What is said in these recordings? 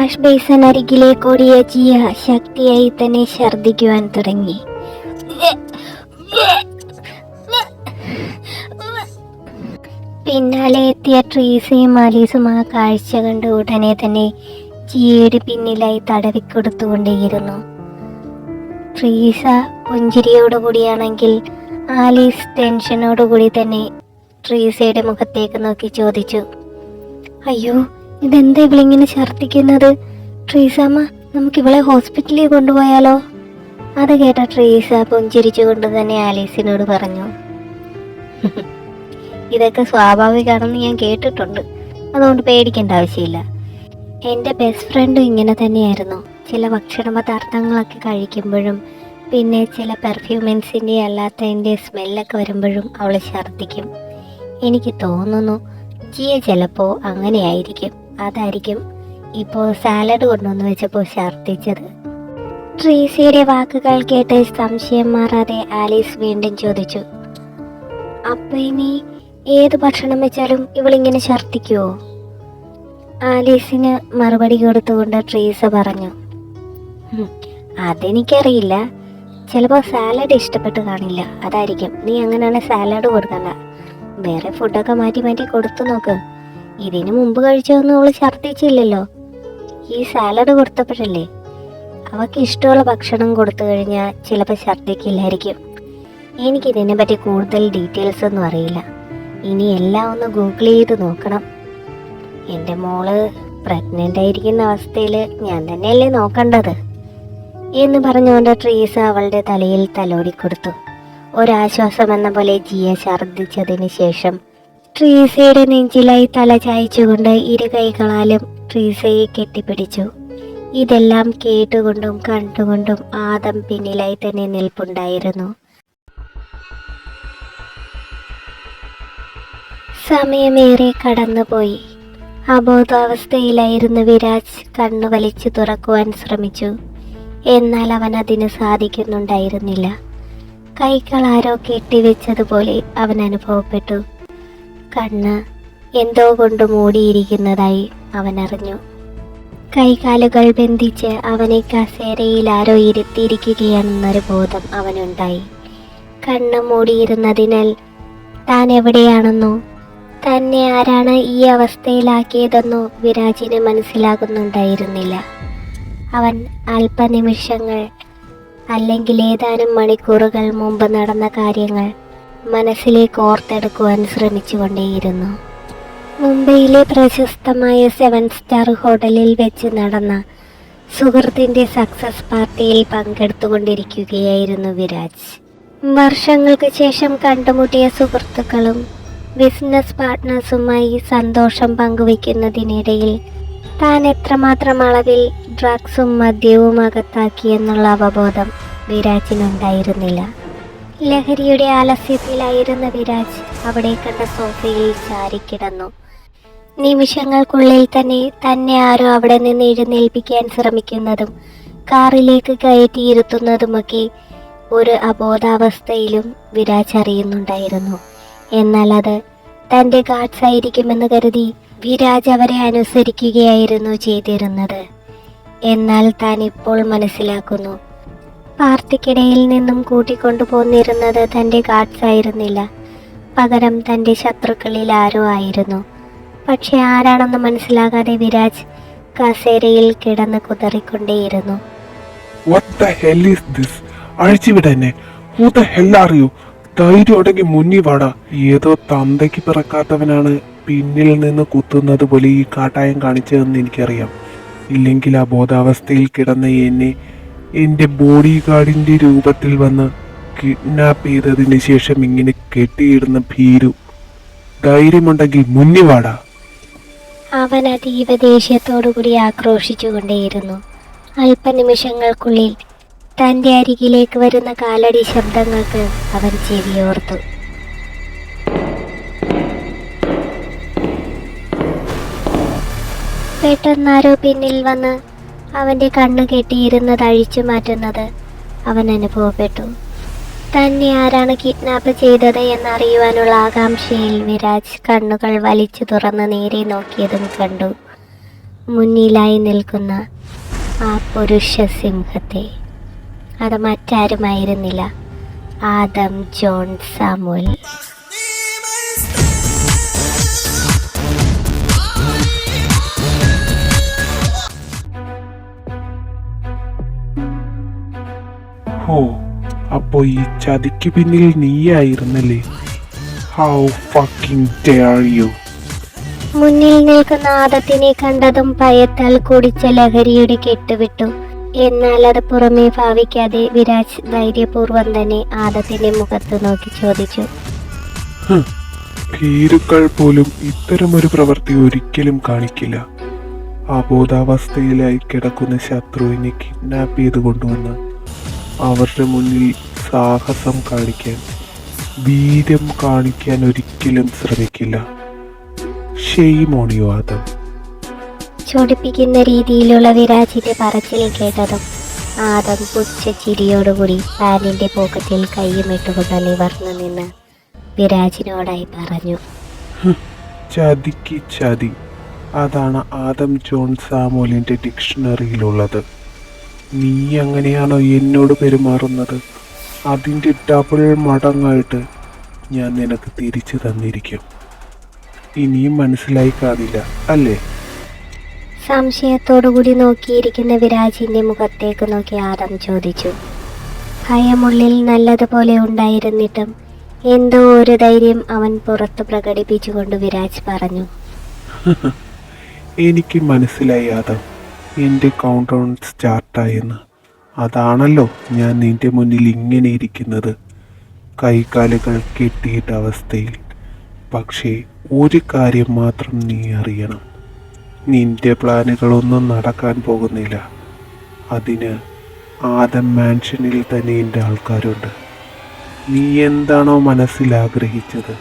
Wash besan അരികിലേക്ക് ഓടിയ ജിയ ശക്തിയായി തന്നെ ഛർദ്ദിക്കുവാൻ തുടങ്ങി. പിന്നാലെ എത്തിയ ട്രീസയും ആലീസും ആ കാഴ്ച കണ്ട് ഉടനെ തന്നെ ജിയയുടെ പിന്നിലായി തടവിക്കൊടുത്തുകൊണ്ടേയിരുന്നു. ട്രീസ പുഞ്ചിരിയോടുകൂടിയാണെങ്കിൽ ആലീസ് ടെൻഷനോടുകൂടി തന്നെ ട്രീസയുടെ മുഖത്തേക്ക് നോക്കി ചോദിച്ചു അയ്യോ ഇതെന്താ ഇവളിങ്ങനെ ഛർദ്ദിക്കുന്നത്? ട്രീസാമ്മ നമുക്ക് ഇവളെ ഹോസ്പിറ്റലിൽ കൊണ്ടുപോയാലോ? അത് കേട്ട ട്രീസ പുഞ്ചിരിച്ചുകൊണ്ട് തന്നെ ആലീസിനോട് പറഞ്ഞു. ഇതൊക്കെ സ്വാഭാവികമാണെന്ന് ഞാൻ കേട്ടിട്ടുണ്ട്. അതുകൊണ്ട് പേടിക്കേണ്ട ആവശ്യമില്ല. എന്റെ ബെസ്റ്റ് ഫ്രണ്ടും ഇങ്ങനെ തന്നെയായിരുന്നു. ചില ഭക്ഷണ പദാർത്ഥങ്ങളൊക്കെ കഴിക്കുമ്പോഴും പിന്നെ ചില പെർഫ്യൂമൻസിന്റെ അല്ലാത്തതിന്റെ സ്മെല്ലൊക്കെ വരുമ്പോഴും അവൾ ഛർദ്ദിക്കും. എനിക്ക് തോന്നുന്നു ജിയ ചിലപ്പോൾ അങ്ങനെയായിരിക്കും. അതായിരിക്കും. ഇപ്പോൾ സാലഡ് കൊണ്ടുവന്ന് വെച്ചപ്പോൾ ഛർദ്ദിച്ചത്. ട്രീസിയുടെ വാക്കുകൾ കേട്ട് സംശയം മാറാതെ ആലീസ് വീണ്ടും ചോദിച്ചു. അപ്പൊ ഇനി ഏത് ഭക്ഷണം വെച്ചാലും ഇവളിങ്ങനെ ഛർദ്ദിക്കുവോ? ആലീസിന് മറുപടി കൊടുത്തുകൊണ്ട് ട്രീസ പറഞ്ഞു. "ഉം, അതെനിക്കറിയില്ല. ചിലപ്പോൾ സാലഡ് ഇഷ്ടപ്പെട്ട് കാണില്ല. അതായിരിക്കും. നീ അങ്ങനെയാണ് സാലഡ് കൊടുക്കണ്ട. വേറെ ഫുഡൊക്കെ മാറ്റി മാറ്റി കൊടുത്തു നോക്ക്. ഇതിനു മുമ്പ് കഴിച്ചതൊന്നും അവൾ ഛർദ്ദിച്ചില്ലല്ലോ ഈ സാലഡ് കൊടുത്തപ്പോഴല്ലേ? അവക്ക് ഇഷ്ടമുള്ള ഭക്ഷണം കൊടുത്തു കഴിഞ്ഞാൽ ചിലപ്പോൾ ഛർദ്ദിക്കില്ലായിരിക്കും എനിക്കിതിനെ പറ്റി കൂടുതൽ ഡീറ്റെയിൽസ് ഒന്നും അറിയില്ല. ഇനി എല്ലാം ഒന്ന് ഗൂഗിൾ ചെയ്ത് നോക്കണം. എന്റെ മോൾ പ്രഗ്നന്റ് ആയിരിക്കുന്ന അവസ്ഥയിൽ ഞാൻ തന്നെയല്ലേ നോക്കേണ്ടത്? എന്ന് പറഞ്ഞുകൊണ്ട് ട്രീസ അവളുടെ തലയിൽ തലോടി കൊടുത്തു ഒരാശ്വാസം എന്ന പോലെ ജിയ ഛർദ്ദിച്ചതിന് ശേഷം ട്രീസയുടെ നെഞ്ചിലായി തല ചായച്ചുകൊണ്ട് ഇരു കൈകളാലും ട്രീസയെ കെട്ടിപ്പിടിച്ചു. ഇതെല്ലാം കേട്ടുകൊണ്ടും കണ്ടുകൊണ്ടും ആദം പിന്നിലായി തന്നെ നിൽപ്പുണ്ടായിരുന്നു. സമയമേറെ കടന്നുപോയി. അബോധാവസ്ഥയിലായിരുന്ന വിരാജ് കണ്ണു വലിച്ചു തുറക്കുവാൻ ശ്രമിച്ചു. എന്നാൽ അവൻ അതിന് സാധിക്കുന്നുണ്ടായിരുന്നില്ല. കൈകൾ ആരോ കെട്ടിവെച്ചതുപോലെ അവൻ അനുഭവപ്പെട്ടു. കണ്ണ് എന്തോ കൊണ്ട് മൂടിയിരിക്കുന്നതായി അവൻ അറിഞ്ഞു കൈകാലുകൾ ബന്ധിച്ച് അവനെ കസേരയിൽ ആരോ ഇരുത്തിയിരിക്കുകയാണെന്നൊരു ബോധം അവനുണ്ടായി. കണ്ണ് മൂടിയിരുന്നതിനാൽ താൻ എവിടെയാണെന്നോ തന്നെ ആരാണ് ഈ അവസ്ഥയിലാക്കിയതെന്നോ വിരാജിന് മനസ്സിലാകുന്നുണ്ടായിരുന്നില്ല. അവൻ അല്പനിമിഷങ്ങൾ അല്ലെങ്കിൽ ഏതാനും മണിക്കൂറുകൾ മുമ്പ് നടന്ന കാര്യങ്ങൾ മനസ്സിലേക്ക് ഓർത്തെടുക്കുവാൻ ശ്രമിച്ചുകൊണ്ടേയിരുന്നു. മുംബൈയിലെ പ്രശസ്തമായ സെവൻ സ്റ്റാർ ഹോട്ടലിൽ വെച്ച് നടന്ന സുഹൃത്തിന്റെ സക്സസ് പാർട്ടിയിൽ പങ്കെടുത്തുകൊണ്ടിരിക്കുകയായിരുന്നു വിരാജ്. വർഷങ്ങൾക്ക് ശേഷം കണ്ടുമുട്ടിയ സുഹൃത്തുക്കളും ബിസിനസ് പാർട്ട്നേഴ്സുമായി സന്തോഷം പങ്കുവയ്ക്കുന്നതിനിടയിൽ താൻ എത്രമാത്രം അളവിൽ ഡ്രഗ്സും മദ്യവും അകത്താക്കിയെന്നുള്ള അവബോധം വിരാജിനുണ്ടായിരുന്നില്ല. ലഹരിയുടെ ആലസ്യത്തിലായിരുന്ന വിരാജ് അവിടെ കണ്ട സോഫയിൽ ചാരിക്കിടന്നു നിമിഷങ്ങൾക്കുള്ളിൽ തന്നെ തന്നെ ആരോ അവിടെ നിന്ന് എഴുന്നേൽപ്പിക്കാൻ ശ്രമിക്കുന്നതും കാറിലേക്ക് കയറ്റിയിരുത്തുന്നതുമൊക്കെ ഒരു അബോധാവസ്ഥയിലും വിരാജ് അറിയുന്നുണ്ടായിരുന്നു. എന്നാൽ അത് തന്റെ ഗാഡ്സ് ആയിരിക്കുമെന്ന് കരുതി വിരാജ് അവരെ അനുസരിക്കുകയായിരുന്നു ചെയ്തിരുന്നത്. എന്നാൽ താൻ ഇപ്പോൾ മനസ്സിലാക്കുന്നു പാർട്ടിക്കിടയിൽ നിന്നും കൂട്ടിക്കൊണ്ടുപോന്നിരുന്നത് തന്റെ ഗാഡ്സ് ആയിരുന്നില്ല. പകരം തന്റെ ശത്രുക്കളിൽ ആരോ ആയിരുന്നു. പക്ഷെ ആരാണെന്ന് മനസ്സിലാകാതെ വിരാജ് കസേരയിൽ കിടന്ന് കുതറിക്കൊണ്ടേയിരുന്നു. അഴിച്ചുവിടെന്നെ. Who the hell are you ധൈര്യം ഉണ്ടെങ്കിൽ മുന്നിൽ വാടാ. ഏതോ തന്തയ്ക്ക് പിറക്കാത്തവനാണ് പിന്നിൽ നിന്ന് കുത്തുന്നത് പോലെ ഈ കാട്ടായം കാണിച്ചതെന്ന് എനിക്കറിയാം. ഇല്ലെങ്കിൽ ആ ബോധാവസ്ഥയിൽ കിടന്ന എന്നെ എന്റെ ബോഡി ഗാർഡിന്റെ രൂപത്തിൽ വന്ന് കിഡ്നാപ്പ് ചെയ്തതിന് ശേഷം ഇങ്ങനെ കെട്ടിയിടുന്ന ഭീരു. ധൈര്യമുണ്ടെങ്കിൽ മുന്നിവാടാ അവൻ അതീവ ദേഷ്യത്തോടുകൂടി ആക്രോശിച്ചുകൊണ്ടേയിരുന്നു. അല്പനിമിഷങ്ങൾക്കുള്ളിൽ തന്റെ അരികിലേക്ക് വരുന്ന കാലടി ശബ്ദങ്ങൾക്ക് അവൻ ചെവിയോർത്തു. പെട്ടെന്നാരോ പിന്നിൽ വന്ന് അവന്റെ കണ്ണു കെട്ടിയിരുന്നത് അഴിച്ചു മാറ്റുന്നത് അവൻ അനുഭവപ്പെട്ടു. തന്നെ ആരാണ് കിഡ്നാപ്പ് ചെയ്തത് എന്നറിയുവാനുള്ള ആകാംക്ഷയിൽ വിരാജ് കണ്ണുകൾ വലിച്ചു തുറന്ന് നേരെ നോക്കിയതും കണ്ടു. മുന്നിലായി നിൽക്കുന്ന ആ പുരുഷ സിംഹത്തെ. അത് മറ്റാരുമായിരുന്നില്ല. ആദം ജോൺ സാമുൽ ഹോ അപ്പോ ഈ ചതിക്ക് പിന്നിൽ നീയായിരുന്നല്ലേ? ഹൗ ഫക്കിംഗ് ഡെയർ യു മുന്നിൽ നിൽക്കുന്ന ആദത്തിനെ കണ്ടതും ഭയത്താൽ കുടിച്ച ലഹരിയുടെ കെട്ടുവിട്ടു എന്നാൽ അത് പുറമേ ഭാവിക്കാതെ വിരാജ് ധൈര്യപൂർവം തന്നെ ആദത്തിന്റെ മുഖത്ത് നോക്കി ചോദിച്ചു. ഭീരുക്കൾ പോലും ഇത്തരമൊരു പ്രവൃത്തി ഒരിക്കലും കാണിക്കില്ല. അബോധാവസ്ഥയിലായി കിടക്കുന്ന ശത്രുവിനെ കിഡ്നാപ്പ് ചെയ്ത് കൊണ്ടുവന്ന് അവരുടെ മുന്നിൽ സാഹസം കാണിക്കാൻ വീര്യം കാണിക്കാൻ ഒരിക്കലും ശ്രമിക്കില്ല. ഷെയ്മോണിയോ ആദം ചൊടിപ്പിക്കുന്ന രീതിയിലുള്ള വിരാജിന്റെ പറച്ചിൽ കേട്ടതും ആദം പുച്ഛ ചിരിയോടുകൂടി പാനിന്റെ പോക്കറ്റിൽ കൈയുമിട്ടുകൊണ്ട് നിവർന്നു നിന്ന് വിരാജിനോടായി പറഞ്ഞു. ചതിക്ക് ചതി. അതാണ് ആദം ജോൺ സാമോലിന്റെ ഡിക്ഷണറിയിലുള്ളത്. നീ എങ്ങനെയാണോ എന്നോട് പെരുമാറുന്നത്? അതിന്റെ ഡബിൾ മടങ്ങായിട്ട് ഞാൻ നിനക്ക് തിരിച്ചു തന്നിരിക്കും. ഇനിയും മനസ്സിലായി കാണില്ല അല്ലേ? സംശയത്തോടുകൂടി നോക്കിയിരിക്കുന്ന വിരാജിന്റെ മുഖത്തേക്ക് നോക്കി ആദം ചോദിച്ചു. ഭയമുള്ളിൽ നല്ലതുപോലെ ഉണ്ടായിരുന്നിട്ടും എന്തോ ഒരു ധൈര്യം അവൻ പുറത്ത് പ്രകടിപ്പിച്ചുകൊണ്ട് വിരാജ് പറഞ്ഞു. എനിക്ക് മനസ്സിലായി ആദം. എന്റെ കൗണ്ട് ഡൗൺ സ്റ്റാർട്ടായെന്ന് അതാണല്ലോ ഞാൻ നിന്റെ മുന്നിൽ ഇങ്ങനെ ഇരിക്കുന്നത്. കൈകാലുകൾ കെട്ടിയിട്ട അവസ്ഥയിൽ. പക്ഷേ ഒരു കാര്യം മാത്രം നീ അറിയണം. നിന്റെ പ്ലാനുകളൊന്നും നടക്കാൻ പോകുന്നില്ല. അതിന് ആദം മാൻഷനിൽ തന്നെ എന്റെ ആൾക്കാരുണ്ട്. നീ എന്താണോ മനസ്സിൽ ആഗ്രഹിച്ചത്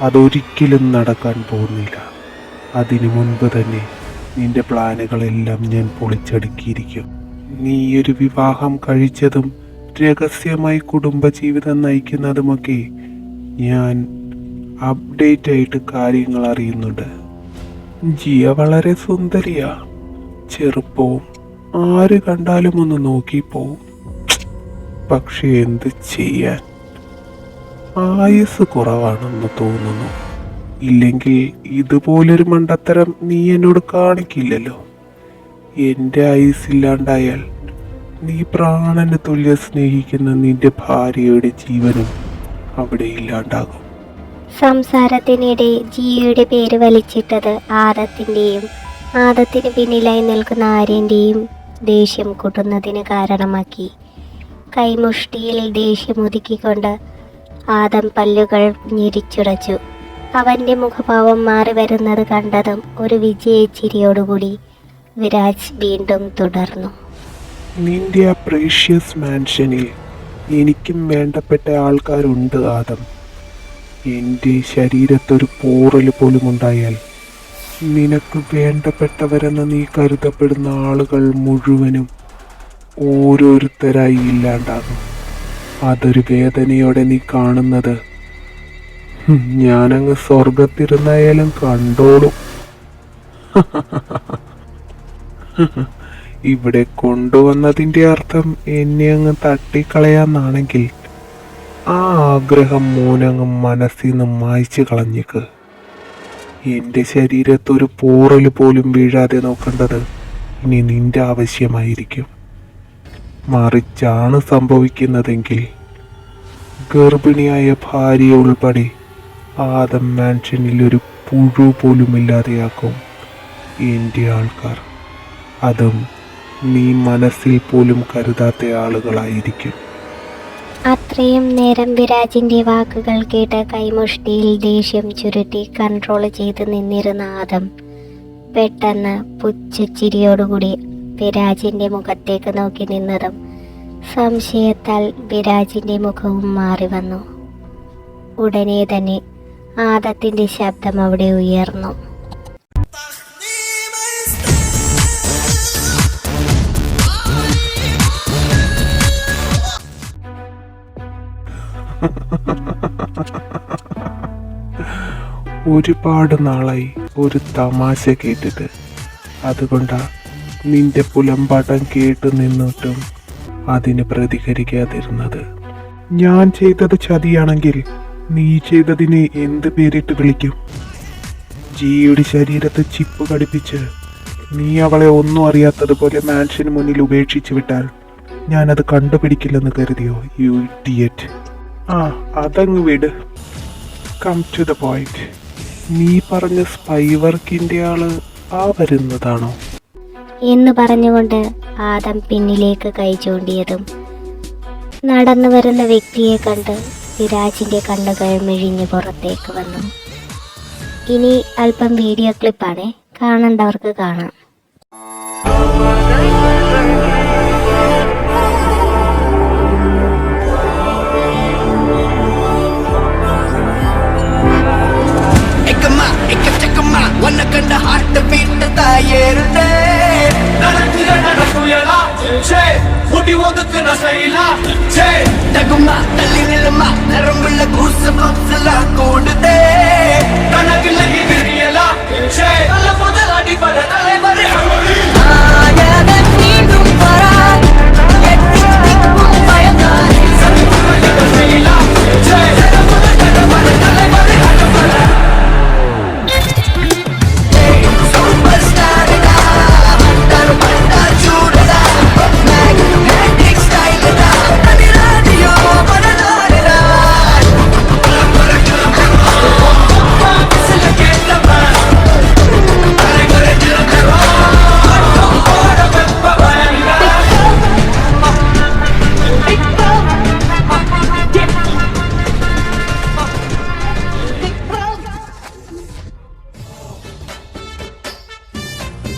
അതൊരിക്കലും നടക്കാൻ പോകുന്നില്ല. അതിനു മുൻപ് തന്നെ നിന്റെ പ്ലാനുകളെല്ലാം ഞാൻ പൊളിച്ചടുക്കിയിരിക്കും. നീ ഒരു വിവാഹം കഴിച്ചതും രഹസ്യമായി കുടുംബജീവിതം നയിക്കുന്നതുമൊക്കെ ഞാൻ അപ്ഡേറ്റ് ആയിട്ട് കാര്യങ്ങൾ അറിയുന്നുണ്ട്. ജിയ വളരെ സുന്ദരിയാ. ചെറുപ്പവും ആര് കണ്ടാലും ഒന്ന് നോക്കിപ്പോവും. പക്ഷെ എന്ത് ചെയ്യാൻ? ആയുസ് കുറവാണെന്ന് തോന്നുന്നു. ഇല്ലെങ്കിൽ ഇതുപോലൊരു മണ്ടത്തരം നീ എന്നോട് കാണിക്കില്ലല്ലോ. എന്റെ ഇല്ലാണ്ടായാൽ നീ പ്രാണന് തുല്യ സ്നേഹിക്കുന്ന നിന്റെ ഭാര്യയുടെ ജീവനും അവിടെ ഇല്ലാണ്ടാകും. സംസാരത്തിനിടെ ജിയുടെ പേര് വലിച്ചിട്ടത് ആദത്തിന്റെയും ആദത്തിന് പിന്നിലായി നിൽക്കുന്ന ആര്യന്റെയും ദേഷ്യം കൂട്ടുന്നതിന് കാരണമാക്കി. കൈമുഷ്ടിയിൽ ദേഷ്യം ഒതുക്കിക്കൊണ്ട് ആദം പല്ലുകൾ ഞെരിച്ചുടച്ചു. അവന്റെ മുഖഭാവം മാറി വരുന്നത് കണ്ടതും ഒരു വിജയച്ചിരിയോടുകൂടി വിരാജ് വീണ്ടും തുടർന്നു. നിന്റെ ആ പ്രേഷ്യസ് മാൻഷനിൽ എനിക്കും വേണ്ടപ്പെട്ട ആൾക്കാരുണ്ട് ആദം. എന്റെ ശരീരത്തൊരു പോറൽ പോലും ഉണ്ടായാൽ നിനക്ക് വേണ്ടപ്പെട്ടവരെന്ന് നീ കരുതപ്പെടുന്ന ആളുകൾ മുഴുവനും ഓരോരുത്തരായി ഇല്ലാണ്ടാകും. അതൊരു വേദനയോടെ നീ കാണുന്നത് ഞാനങ്ങ് സ്വർഗത്തിരുന്നായാലും കണ്ടോളും. ഇവിടെ കൊണ്ടുവന്നതിന്റെ അർത്ഥം എന്നെ അങ്ങ് തട്ടിക്കളയാന്നാണെങ്കിൽ ആ ആഗ്രഹം മോനങ്ങ് മനസ്സിൽ നിന്ന് മായ്ച്ചു കളഞ്ഞേക്ക്. എന്റെ ശരീരത്തൊരു പോറൽ പോലും വീഴാതെ നോക്കേണ്ടത് ഇനി നിന്റെ ആവശ്യമായിരിക്കും. മറിച്ചാണ് സംഭവിക്കുന്നതെങ്കിൽ ഗർഭിണിയായ ഭാര്യ ഉൾപ്പെടെ ആദം മാൻഷനിൽ ഒരു പുഴു പോലും ഇല്ലാതെയാക്കും എന്റെ ആൾക്കാർ. അതും നീ മനസ്സിൽ പോലും കരുതാത്ത ആളുകളായിരിക്കും. അത്രയും നേരം വിരാജിന്റെ വാക്കുകൾ കേട്ട് കൈമുഷ്ടിയിൽ ദേഷ്യം ചുരുട്ടി കൺട്രോൾ ചെയ്ത് നിന്നിരുന്ന ആദം പെട്ടെന്ന് പുച്ഛച്ചിരിയോടുകൂടി വിരാജിന്റെ മുഖത്തേക്ക് നോക്കി നിന്നതും സംശയത്താൽ വിരാജിന്റെ മുഖവും മാറി വന്നു. ഉടനെ തന്നെ ആദത്തിന്റെ ശബ്ദം അവിടെ ഉയർന്നു. ഒരുപാട് നാളായി ഒരു തമാശ കേട്ടിട്ട്. അതുകൊണ്ടാ നിന്റെ പുലമ്പാട്ടം കേട്ട് നിന്നിട്ടും അതിന് പ്രതികരിക്കാതിരുന്നത്. ഞാൻ ചെയ്തത് ചതിയാണെങ്കിൽ നീ ചെയ്തതിനെ എന്ത് പേരിട്ട് വിളിക്കും? ജിയുടെ ശരീരത്ത് ചിപ്പ് കടിപ്പിച്ച് നീ അവളെ ഒന്നും അറിയാത്തതുപോലെ മാൻഷന് മുന്നിൽ ഉപേക്ഷിച്ചു വിട്ടാൽ ഞാനത് കണ്ടുപിടിക്കില്ലെന്ന് കരുതിയോ യു ഇഡിയറ്റ് ആ അതങ്ങ് വിട്. കം ടു ദ പോയിന്റ് നീ പറഞ്ഞ സ്പൈ വർക്കിന്റെ ആൾ ആ വരുന്നതാണോ? എന്ന് പറഞ്ഞുകൊണ്ട് ആദം പിന്നിലേക്ക് കൈ ചൂണ്ടിയതും നടന്നു വരുന്ന വ്യക്തിയെ കണ്ട് വിരാജിന്റെ കണ്ണുകൾ മിഴിഞ്ഞ് പുറത്തേക്ക് വന്നു. ഇനി അല്പം വീഡിയോ ക്ലിപ്പാണ് കാണണ്ടവർക്ക് കാണാം. കണ്ട ഹാർട്ട് ബീറ്റ് തായേറുണ്ട് മുടി ഒതുക്കുന്ന ശൈല. തകുമ്മ തള്ളി നിലമ്മ வெள்ளமா நரம்புள்ள கூசமா கூடுதே. கனவில் தெரியலாம்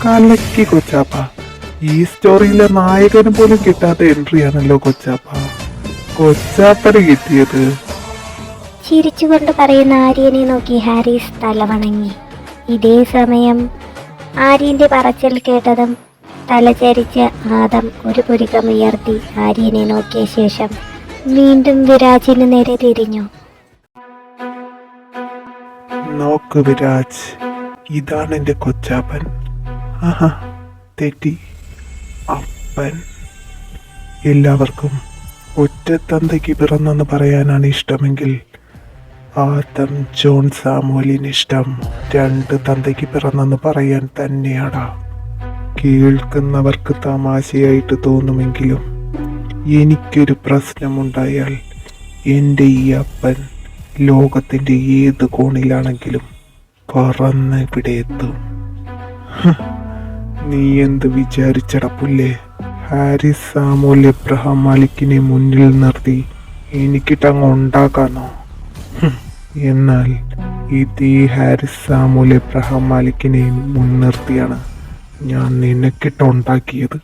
കലക്കി കൊച്ചാപ്പ. ഈ സ്റ്റോറിയിലെ നായകന് പോലും കിട്ടാത്ത എൻട്രി ആണല്ലോ കൊച്ചാപ്പ. കൊച്ചാപ്പന് കിട്ടിയത്. ചിരിച്ചുകൊണ്ട് പറയുന്ന ആര്യനെ നോക്കി ഹാരിസ് തലവണങ്ങി. ഇതേ സമയം ആര്യന്റെ പറച്ചിൽ കേട്ടതും തലചരിച്ച് ആദം ഒരു പുരികമുയർത്തി ആര്യനെ നോക്കിയ ശേഷം വീണ്ടും വിരാജിന് നേരെ തിരിഞ്ഞു. നോക്ക് വിരാജ് ഇതാണ് എന്റെ കൊച്ചാപ്പൻ. തെറ്റി. അപ്പൻ എല്ലാവർക്കും ഒറ്റ തന്തയ്ക്ക് പിറന്നെന്ന് പറയാനാണ് ഇഷ്ടമെങ്കിൽ ആദം ജോൺ സാമൂലിന് ഇഷ്ടം. രണ്ട് തന്തയ്ക്ക് പിറന്നെന്ന് പറയാൻ തന്നെയാണ് കേൾക്കുന്നവർക്ക് തമാശയായിട്ട് തോന്നുമെങ്കിലും എനിക്കൊരു പ്രശ്നമുണ്ടായാൽ എന്റെ ഈ അപ്പൻ ലോകത്തിന്റെ ഏത് കോണിലാണെങ്കിലും പറന്ന് ഇവിടെ എത്തും നീ എന്ത് വിചാരിച്ചടപ്പുല്ലേ ഹാരിസ് സാമോൽ എബ്രഹാം മാലിക്കിനെ മുന്നിൽ നിർത്തി. എനിക്കിട്ടങ്ങ് ഉണ്ടാക്കാനോ? എന്നാൽ ഇത് ഈ ഹാരിസ് സാമൂൽ എബ്രഹാം മാലിക്കിനെ മുൻനിർത്തിയാണ് ഞാൻ നിനക്കിട്ട് ഉണ്ടാക്കിയത്.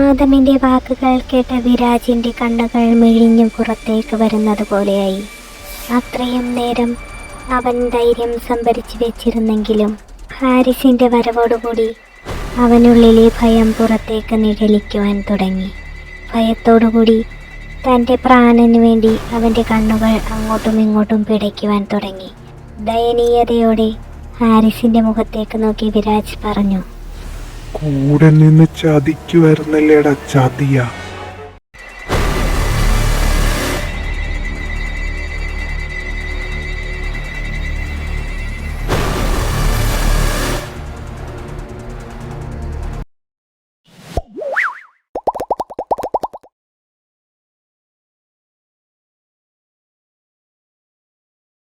ആദമിന്റെ വാക്കുകൾ കേട്ട വിരാജിന്റെ കണ്ണുകൾ മിഴിഞ്ഞു പുറത്തേക്ക് വരുന്നത് പോലെയായി. അത്രയും നേരം അവൻ ധൈര്യം സംഭരിച്ചു വെച്ചിരുന്നെങ്കിലും ഹാരിസിന്റെ വരവോടുകൂടി അവനുള്ളിലെ ഭയം പുറത്തേക്ക് നിഴലിക്കുവാൻ തുടങ്ങി. ഭയത്തോടുകൂടി തന്റെ പ്രാണന് വേണ്ടി അവന്റെ കണ്ണുകൾ അങ്ങോട്ടും ഇങ്ങോട്ടും പിടയ്ക്കുവാൻ തുടങ്ങി. ദയനീയതയോടെ ഹാരിസിന്റെ മുഖത്തേക്ക് നോക്കി വിരാജ് പറഞ്ഞു കൂടെ നിന്ന് ചതിക്കുവായിരുന്നല്ലേടാ ചതിയ?